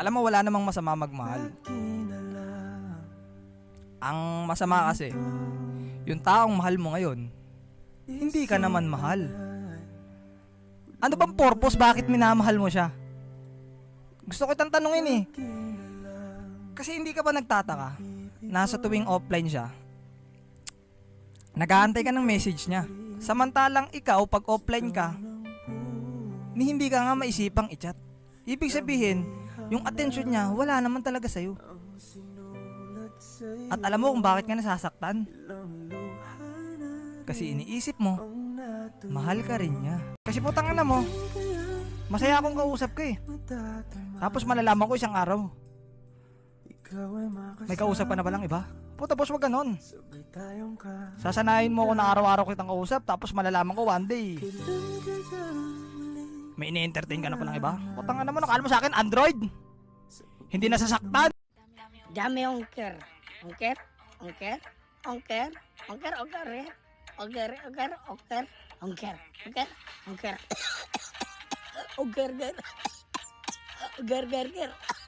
Alam mo, wala namang masama magmahal. Ang masama kasi, yung taong mahal mo ngayon, hindi ka naman mahal. Ano bang purpose bakit minamahal mo siya? Gusto ko itang tanungin eh. Kasi hindi ka ba nagtataka? Nasa tuwing offline siya. Nagaantay ka ng message niya. Samantalang ikaw, pag offline ka, ni hindi ka nga maisipang i-chat. Ibig sabihin, yung attention niya, wala naman talaga sa'yo. At alam mo kung bakit ka nasasaktan? Kasi iniisip mo, mahal ka rin niya. Kasi putang na mo, masaya akong kausap ka eh. Tapos malalaman ko isang araw, may kausap ka na palang iba? Puta boss, wag ganon. Sasanayin mo ako na araw-araw kitang kausap, tapos malalaman ko one day, may ini-entertain ka na palang iba? Putang na mo, nakala mo sa akin, Android! Hindi nasasaktan! Dami ongker. Ongker? Ongker? Ongker? Ongker? Ongker? eh? Ongker? Ongker? Ongker? Ongker? Ongker? Ongker? Ongker? Ongker? Ongker? Ongker?